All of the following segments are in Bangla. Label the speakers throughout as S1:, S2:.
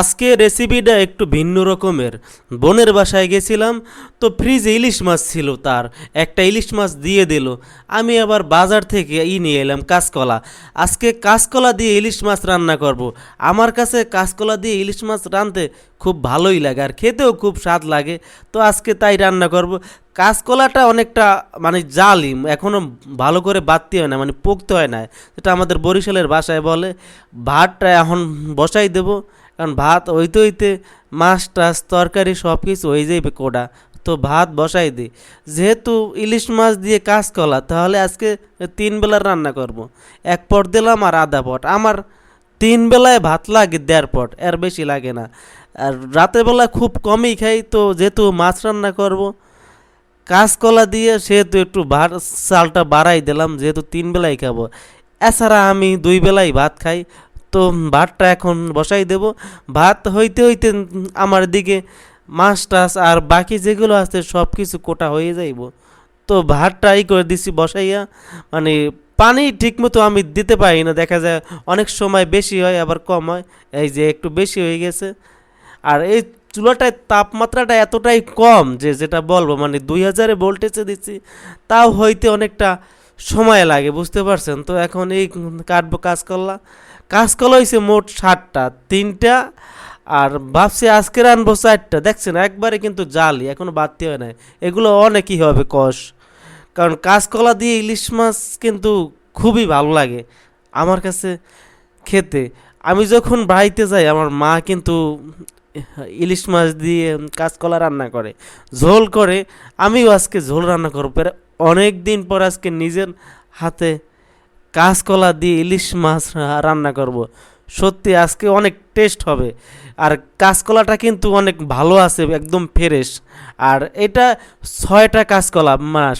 S1: আজকে রেসিপিটা একটু ভিন্ন রকমের। বোনের বাসায় গেছিলাম, তো ফ্রিজে ইলিশ মাছ ছিল তার। একটা ইলিশ মাছ দিয়ে দিল। আমি আবার বাজার থেকে ই নিয়ে এলাম কাঁচকলা। আজকে কাঁচকলা দিয়ে ইলিশ মাছ রান্না করব। আমার কাছে কাঁচকলা দিয়ে ইলিশ মাছ রাঁধতে খুব ভালোই লাগে আর খেতেও খুব স্বাদ লাগে, তো আজকে তাই রান্না করব। কাঁচকলাটা অনেকটা মানে জালি এখনও ভালো করে বাড়তে হয় না মানে পোক্ত হয় না। যেটা আমাদের বরিশালের বাসায় বলে, ভাতটা এখন বসাই দেবো। কারণ ভাত হইতে হইতে মাছ, টাছ, তরকারি সব কিছু হয়ে যাইবে কোডা? তো ভাত বসাই দিই যেহেতু ইলিশ মাছ দিয়ে কাঁচকলা, তাহলে আজকে তিন বেলার রান্না করব। এক পট দিলাম আর আধা পট। আমার তিন বেলায় ভাত লাগে দেড় পট, এর বেশি লাগে না। আর রাতের বেলা খুব কমই খাই, তো যেহেতু মাছ রান্না করব, কাঁচকলা দিয়ে সেহেতু একটু ভাত, চালটা বাড়াই দিলাম, যেহেতু তিন বেলাই খাব। এছাড়া আমি দুই বেলাই ভাত খাই। তো ভাতটা এখন বসাই দেব। ভাত হইতে হইতে আমার দিকে মাছ টাছ আর বাকি যেগুলো আছে সব কিছু কোটা হয়ে যাইব। তো ভাতটা ই করে দিছি বসাইয়া। মানে পানি ঠিকমতো আমি দিতে পারি না। দেখা যায় অনেক সময় বেশি হয়, আবার কম হয়। এই যে একটু বেশি হয়ে গেছে। আর এই চুলাটায় তাপমাত্রাটা এতটাই কম যে যেটা বলব মানে দুই হাজারে ভোল্টেজে দিচ্ছি, তাও হইতে অনেকটা সময় লাগে, বুঝতে পারছেন? তো এখন এই কাটবো কাঁচকলা কাঁচকলা হয়েছে মোট ষাটটা তিনটা, আর ভাবছি আজকে রানবো চারটা। দেখছেন, একবারে কিন্তু জালি এখনও বাড়তি হয় না এগুলো অনেকই হবে কষ। কারণ কাঁচকলা দিয়ে ইলিশ মাছ কিন্তু খুবই ভালো লাগে, আমার কাছে খেতে। আমি যখন বাড়িতে যাই, আমার মা কিন্তু ইলিশ মাছ দিয়ে কাঁচকলা রান্না করে, ঝোল করে। আমিও আজকে ঝোল রান্না করব। অনেক দিন পর আজকে নিজের হাতে কাঁচকলা দিয়ে ইলিশ মাছ রান্না করব। সত্যি আজকে অনেক টেস্ট হবে। আর কাঁচকলাটা কিন্তু অনেক ভালো আছে, একদম ফ্রেশ আর এটা ছয়টা কাঁচকলা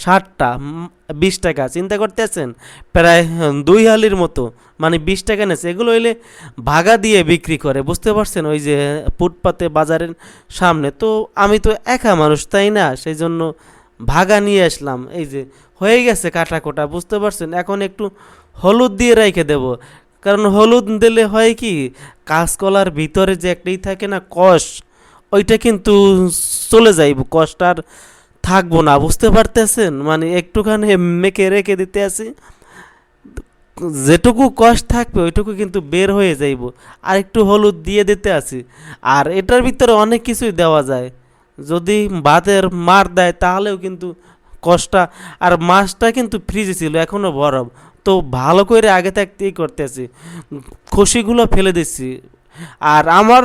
S1: ষাটটা বিশ টাকা। চিন্তা করতেছেন? প্রায় দুই হালির মতো। মানে বিশ টাকা নেছে এগুলো হইলে ভাগা দিয়ে বিক্রি করে, বুঝতে পারছেন? ওই যে ফুটপাতে বাজারের সামনে। তো আমি তো একা মানুষ, তাই না? সেই জন্য ভাগা নিয়ে আসলাম। এই যে হয়ে গেছে কাটা কোটা বুঝতে পারছেন? এখন একটু হলুদ দিয়ে রেখে দেব। কারণ হলুদ দিলে হয় কি, কাঁচকলার ভিতরে যে একটাই থাকে না কষ, ওইটা কিন্তু চলে যাইব। কষটা আর থাকব না, বুঝতে পারতেছেন? মানে একটুখানি মেখে রেখে দিতে আসি যেটুকু কষ্ট থাকবে, ওইটুকু কিন্তু বের হয়ে যাইব। আর একটু হলুদ দিয়ে দিতে আসি আর এটার ভিতরে অনেক কিছুই দেওয়া যায়। যদি ভাতের মার দেয়, তাহলেও কিন্তু কষ্টা, আর মাছটা কিন্তু ফ্রিজে ছিল এখনও বরফ। তো ভালো করে আগে থাকতেই করতেছি। খসিগুলো ফেলে দিচ্ছি আর আমার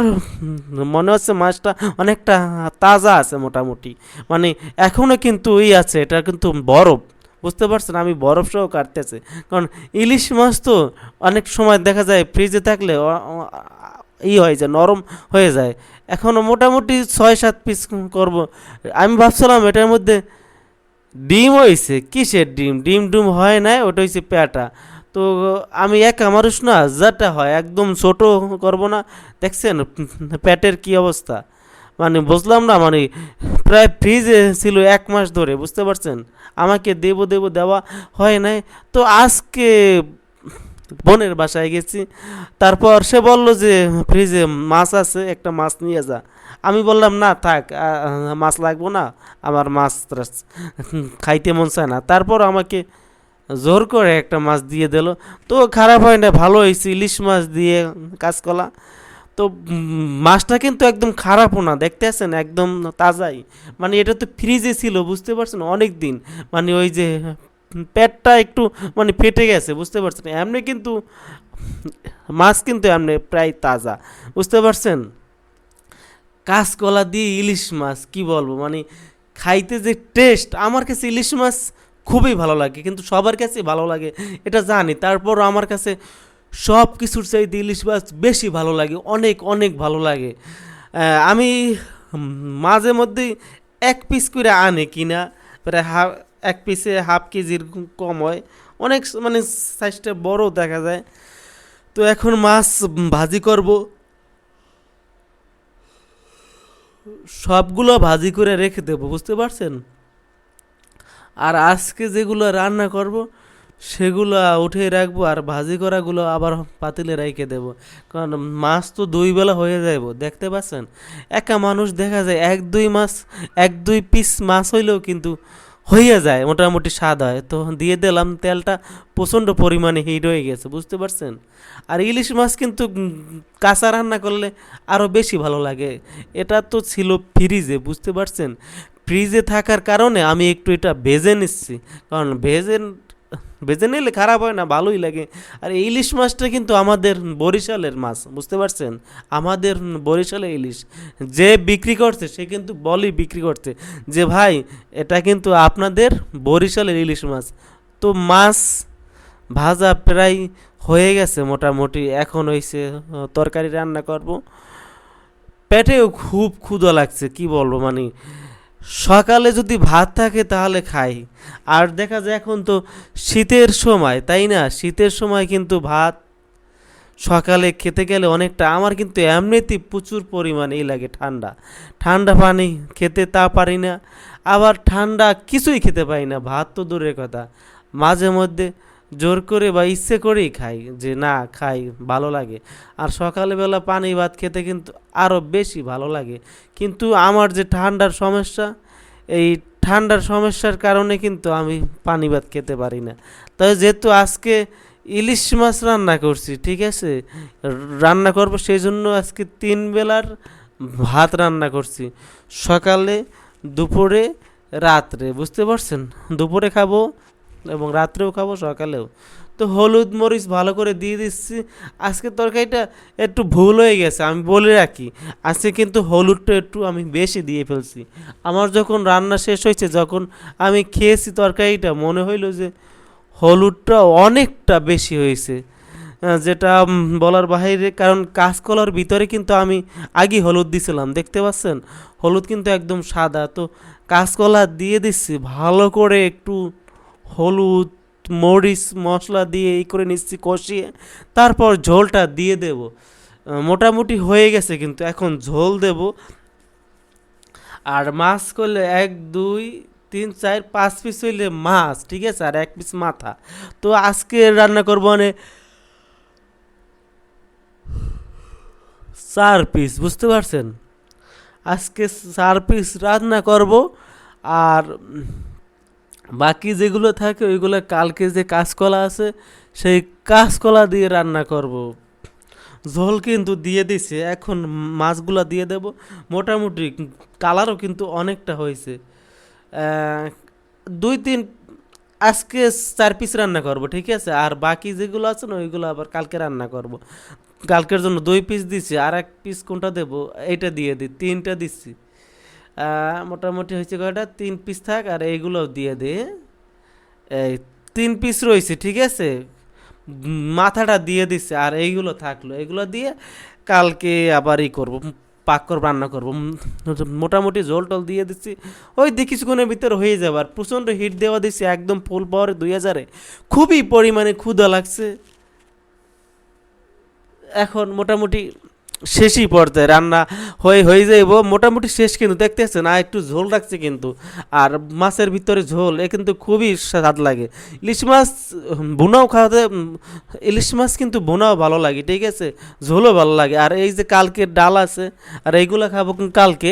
S1: মনে হচ্ছে মাছটা অনেকটা তাজা আছে মোটামুটি। মানে এখনও কিন্তু ওই আছে, এটা কিন্তু বরফ। বুঝতে পারছেন? আমি বরফ সহ কাটতেছে। কারণ ইলিশ মাছ তো অনেক সময় দেখা যায় ফ্রিজে থাকলে ই হয়ে যায়, নরম হয়ে যায়। এখনও মোটামুটি ছয় সাত পিস করব। আমি ভাবছিলাম এটার মধ্যে ডিম হয়েছে কিসের ডিম? ডিম ডুম হয় না ওটা হয়েছে পেটা তো আমি একা মানুষ না, যাটা হয়, একদম ছোট করব না। দেখছেন, প্যাটের কি অবস্থা? মানে বুঝলাম না মানে প্রায় ফ্রিজে ছিল এক মাস ধরে, বুঝতে পারছেন? আমাকে দেব দেব দেওয়া হয় নাই। তো আজকে বোনের বাসায় গেছি। তারপর সে বলল যে ফ্রিজে মাছ আছে, একটা মাছ নিয়ে যা। আমি বললাম, না, থাক মাছ লাগবো না, আমার মাছ খাইতে মন চায় না। তারপর আমাকে জোর করে একটা মাছ দিয়ে দিল। তো খারাপ হয় না, ভালো হয়েছে, ইলিশ মাছ দিয়ে কাঁচকলা। তো মাছটা কিন্তু একদম খারাপও না দেখতে আছেন একদম তাজাই। মানে এটা তো ফ্রিজে ছিল, বুঝতে পারছেন অনেক দিন মানে ওই যে পেটটা একটু মানে ফেটে গেছে, বুঝতে পারছেন। এমনি কিন্তু মাছ কিন্তু এমনি প্রায় তাজা, বুঝতে পারছেন? কাঁচকলা দিয়ে ইলিশ মাছ, কি বলব? মানে খাইতে যে টেস্ট আমার কাছে ইলিশ মাছ খুবই ভালো লাগে, কিন্তু সবার কাছে ভালো লাগে, এটা জানি। তারপর আমার কাছে সব কিছুর চাইতে ইলিশ মাছ বেশি ভালো লাগে, অনেক অনেক ভালো লাগে। আমি মাঝে মধ্যেই এক পিস করে আনে কিনা, প্রায় হাফ, এক পিসে হাফ কেজির কম হয়। অনেক মানে সাইজটা বড় দেখা যায়। তো এখন মাছ ভাজি করব। সবগুলো ভাজি করে রেখে দেব, বুঝতে পারছেন? আর আজকে যেগুলো রান্না করব, সেগুলো উঠে রাখব আর ভাজি করাগুলো আবার পাতিলে রেখে দেব। কারণ মাছ তো দুই বেলা হয়ে যাইব, দেখতে পাচ্ছেন? একা মানুষ দেখা যায়, এক দুই মাস এক দুই পিস মাছ হইলেও কিন্তু হইয়া যায়, মোটামুটি স্বাদ হয়। তো দিয়ে দিলাম, তেলটা প্রচণ্ড পরিমাণে হিট হয়ে গেছে, বুঝতে পারছেন? আর ইলিশ মাছ কিন্তু কাঁচা রান্না করলে আরও বেশি ভালো লাগে। এটা তো ছিল ফ্রিজে বুঝতে পারছেন? ফ্রিজে থাকার কারণে আমি একটু এটা ভেজে নিচ্ছি। কারণ ভেজে ভেজে নিলে খারাপ হয় না, ভালোই লাগে। আর ইলিশ মাছটা কিন্তু আমাদের বরিশালের মাছ, বুঝতে পারছেন? আমাদের বরিশালের ইলিশ। যে বিক্রি করছে, সে কিন্তু বলি বিক্রি করছে যে, ভাই, এটা কিন্তু আপনাদের বরিশালের ইলিশ মাছ। তো মাছ ভাজা প্রায় হয়ে গেছে মোটামুটি। এখন হয়েছে তরকারি রান্না করব। পেটেও খুব ক্ষুধা লাগছে, কি বলব মানে সকালে যদি ভাত থাকে তাহলে খাই। আর দেখা যায় এখন তো শীতের সময়, তাই না? শীতের সময় কিন্তু ভাত সকালে খেতে গেলে অনেকটা, আমার কিন্তু এমনিতেই প্রচুর পরিমাণেই লাগে ঠান্ডা। ঠান্ডা পানি খেতে তা পারি না, আবার ঠান্ডা কিছুই খেতে পারি না, ভাত তো দূরের কথা। মাঝে মধ্যে জোর করে বা ইচ্ছে করেই খাই, যে না, খাই, ভালো লাগে। আর সকালবেলা পানি ভাত খেতে কিন্তু আরও বেশি ভালো লাগে। কিন্তু আমার যে ঠান্ডার সমস্যা, এই ঠান্ডার সমস্যার কারণে কিন্তু আমি পানি ভাত খেতে পারি না। তাই যেহেতু আজকে ইলিশ মাছ রান্না করছি, ঠিক আছে? রান্না করব সেই জন্য আজকে তিন বেলার ভাত রান্না করছি। সকালে, দুপুরে, রাত্রে, বুঝতে পারছেন? দুপুরে খাব এবং রাত্রেও খাব, সকালেও। তো হলুদ মরিচ ভালো করে দিয়ে দিচ্ছি। আজকে তরকারিটা একটু ভুল হয়ে গেছে, আমি বলে রাখি। আজকে কিন্তু হলুদটা একটু আমি বেশি দিয়ে ফেলছি। আমার যখন রান্না শেষ হয়েছে, যখন আমি খেয়েছি তরকারিটা, মনে হইল যে হলুদটা অনেকটা বেশি হয়েছে। যেটা বলার বাইরে কারণ কাঁচকলার ভিতরে কিন্তু আমি আগে হলুদ দিছিলাম, দেখতে পাচ্ছেন? হলুদ কিন্তু একদম সাদা। তো কাঁচকলা দিয়ে দিচ্ছি, ভালো করে একটু হলুদ, মরিচ মশলা দিয়ে এই করে নিচ্ছি, কষিয়ে তারপর ঝোলটা দিয়ে দেব। মোটামুটি হয়ে গেছে কিন্তু এখন ঝোল দেব। আর মাছ করলে এক, দুই, তিন, চার, পাঁচ পিস হইলে মাছ, ঠিক আছে? আর এক পিস মাথা। তো আজকে রান্না করব মানে চার পিস, বুঝতে পারছেন? আজকে চার পিস রান্না করব। আর বাকি যেগুলো থাকে, ওইগুলো কালকে যে কাঁচকলা আছে, সেই কাঁচকলা দিয়ে রান্না করব। ঝোল কিন্তু দিয়ে দিছে, এখন মাছগুলো দিয়ে দেব। মোটামুটি কালারও কিন্তু অনেকটা হয়েছে। দুই তিন, আজকে চার পিস রান্না করব, ঠিক আছে? আর বাকি যেগুলো আছে না, ওইগুলো আবার কালকে রান্না করব। কালকের জন্য দুই পিস দিচ্ছি আর এক পিস কোনটা দেব? এইটা দিয়ে দিই তিনটা দিচ্ছি মোটামুটি হয়েছে কয়টা? তিন পিস থাক আর এইগুলো দিয়ে দে। এই তিন পিস রয়েছে, ঠিক আছে? মাথাটা দিয়ে দিচ্ছে আর এইগুলো থাকল। এগুলো দিয়ে কালকে আবার ই করব, পাক করব, রান্না করব। মোটামুটি জল টল দিয়ে দিচ্ছি। ওই দিয়ে কিছুক্ষণের ভিতরে হয়ে যাবে আর প্রচণ্ড হিট দেওয়া দিচ্ছি একদম ফুল পাওয়ার দুই হাজারে। খুবই পরিমাণে ক্ষুধা লাগছে। এখন মোটামুটি শেষই পর্যায়ে রান্না হয়ে হয়ে যাইব। মোটামুটি শেষ কিন্তু দেখতেছেন, আর একটু ঝোল রাখছে কিন্তু। আর মাছের ভিতরে ঝোল, এ কিন্তু খুবই স্বাদ লাগে। ইলিশ মাছ বোনাও খাওয়াতে ইলিশ মাছ কিন্তু বোনাও ভালো লাগে, ঠিক আছে? ঝোলও ভালো লাগে। আর এই যে কালকের ডাল আছে, আর এইগুলো খাব কালকে।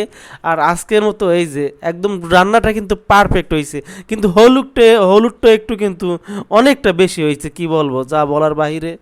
S1: আর আজকের মতো এই যে একদম রান্নাটা কিন্তু পারফেক্ট হয়েছে কিন্তু হলুদটা হলুদটা একটু কিন্তু অনেকটা বেশি হয়েছে কি বলব? যা বলার বাহিরে।